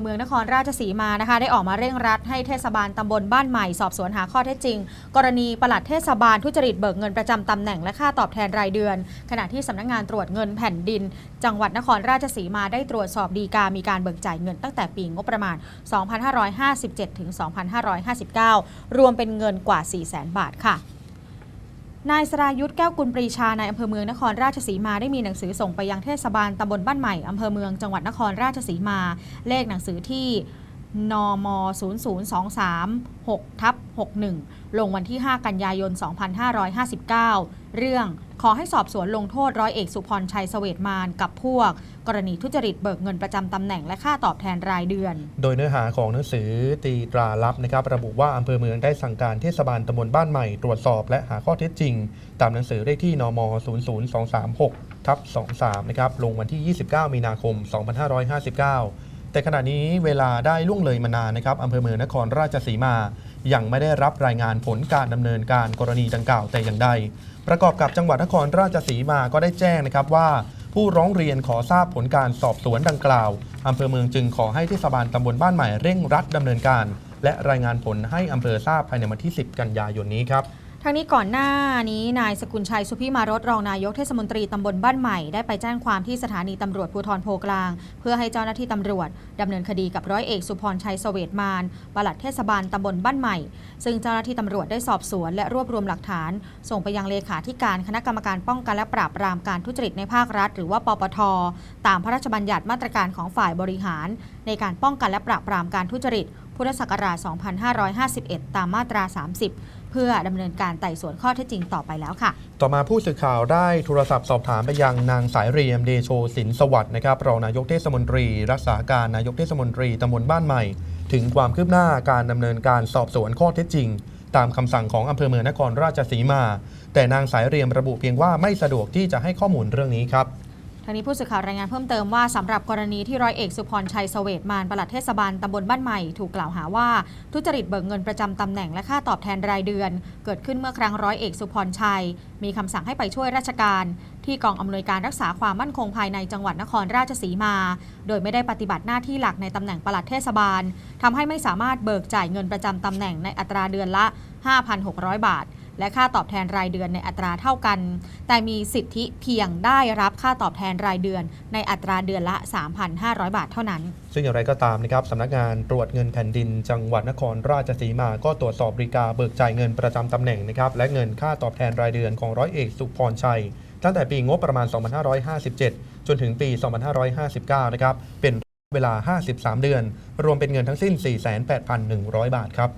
เมืองนครราชสีมานะคะ ได้ออกมาเร่งรัดให้เทศบาลตำบลบ้านใหม่ สอบสวนหาข้อเท็จจริง กรณีปลัดเทศบาลทุจริตเบิกเงินประจำตำแหน่งและค่าตอบแทนรายเดือน ขณะที่สำนักงานตรวจเงินแผ่นดิน จังหวัดนครราชสีมาได้ตรวจสอบดีกามีการเบิกจ่ายเงินตั้งแต่ปีงบประมาณ 2557 ถึง 2559 รวมเป็นเงินกว่า 4 0 0 0 0 0 บาทค่ะ นายสรายุทธ์แก้วกุลปรีชานายอำเภอเมืองนครราชสีมาได้มีหนังสือส่งไปยังเทศบาลตำบลบ้านใหม่อำเภอเมืองจังหวัดนครราชสีมา เลขหนังสือที่ นม 00236ทับ61 ลงวันที่ 5 กันยายน 2559 เรื่องขอให้สอบสวนลงโทษร้อยเอกสุพรชัยเสวตมานกับพวก กรณีทุจริตเบิกเงินประจำตำแหน่งและค่าตอบแทนรายเดือน โดยเนื้อหาของหนังสือตีตราลับนะครับ ระบุว่าอำเภอเมืองได้สั่งการเทศบาลตำบลบ้านใหม่ ตรวจสอบและหาข้อเท็จจริง ตามหนังสือเลขที่นม 00236ทับ23 นะครับลงวันที่ 29 มีนาคม 2559 แต่ขณะนี้เวลาได้ล่วงเลยมานานนะครับอำเภอเมืองนครราชสีมา ยังไม่ได้รับรายงานผลการดำเนินการกรณีดังกล่าวแต่อย่างใด ประกอบกับจังหวัดนครราชสีมาก็ได้แจ้งนะครับว่า ผู้ร้องเรียนขอทราบผลการสอบสวนดังกล่าวอำเภอเมืองจึงขอให้เทศบาลตำบลบ้านใหม่เร่งรัดดำเนินการ และรายงานผลให้อำเภอทราบภายในวันที่ 10 กันยายนนี้ครับ ทั้งนี้ก่อนหน้านี้นายสกุลชัยสุพิมารสรองนายกเทศมนตรีตำบลบ้านใหม่ได้ไปแจ้งความที่สถานีตำรวจภูธรโพกลาง เพื่อให้เจ้าหน้าที่ตำรวจดำเนินคดีกับร้อยเอกสุพรชัยเสวตมานปลัดเทศบาลตำบลบ้านใหม่ ซึ่งเจ้าหน้าที่ตำรวจได้สอบสวน และรวบรวมหลักฐาน ส่งไปยังเลขาธิการคณะกรรมการป้องกันและปราบปรามการทุจริตในภาครัฐ หรือว่าปปท ตามพระราชบัญญัติมาตรการของฝ่ายบริหาร ในการป้องกันและปราบปรามการทุจริต พุทธศักราช 2551 ตามมาตรา 30 เพื่อดำเนินการไต่สวนข้อเท็จจริงต่อไปแล้วค่ะ ต่อมาผู้สื่อข่าวได้โทรศัพท์สอบถามไปยังนางสายเรียมเดโชสินสวัสดิ์นะครับรองนายกเทศมนตรี รักษาการนายกเทศมนตรีตำบลบ้านใหม่ ถึงความคืบหน้าการดำเนินการสอบสวนข้อเท็จจริง ตามคำสั่งของอำเภอเมืองนครราชสีมา แต่นางสายเรียมระบุเพียงว่าไม่สะดวกที่จะให้ข้อมูลเรื่องนี้ครับ ทางนี้ผู้สื่อข่าวรายงานเพิ่มเติมว่าสำหรับกรณีที่ร้อยเอกสุพรชัยเสวตมานปลัดเทศบาลตำบลบ้านใหม่ถูกกล่าวหาว่า ทุจริตเบิกเงินประจำตำแหน่งและค่าตอบแทนรายเดือน เกิดขึ้นเมื่อครั้งร้อยเอกสุพรชัย มีคำสั่งให้ไปช่วยราชการ ที่กองอำนวยการรักษาความมั่นคงภายในจังหวัดนครราชสีมา โดยไม่ได้ปฏิบัติหน้าที่หลักในตำแหน่งปลัดเทศบาลทำให้ไม่สามารถเบิกจ่ายเงินประจำตำแหน่งในอัตราเดือนละ 5,600 บาท และค่าตอบแทนรายเดือนในอัตราเท่ากัน แต่มีสิทธิเพียงได้รับค่าตอบแทนรายเดือน ในอัตราเดือนละ 3,500 บาทเท่านั้น ซึ่งอย่างไรก็ตามนะครับสำนักงานตรวจเงินแผ่นดิน จังหวัดนครราชสีมาก็ตรวจสอบริกาเบิกจ่ายเงินประจำตำแหน่งนะครับและเงินค่าตอบแทนรายเดือนของร้อยเอกสุพรชัยตั้งแต่ปีงบประมาณ 2557 จนถึงปี 2559 นะครับ เป็นเวลา 53 เดือน รวมเป็นเงินทั้งสิ้น 48,100 บาทครับ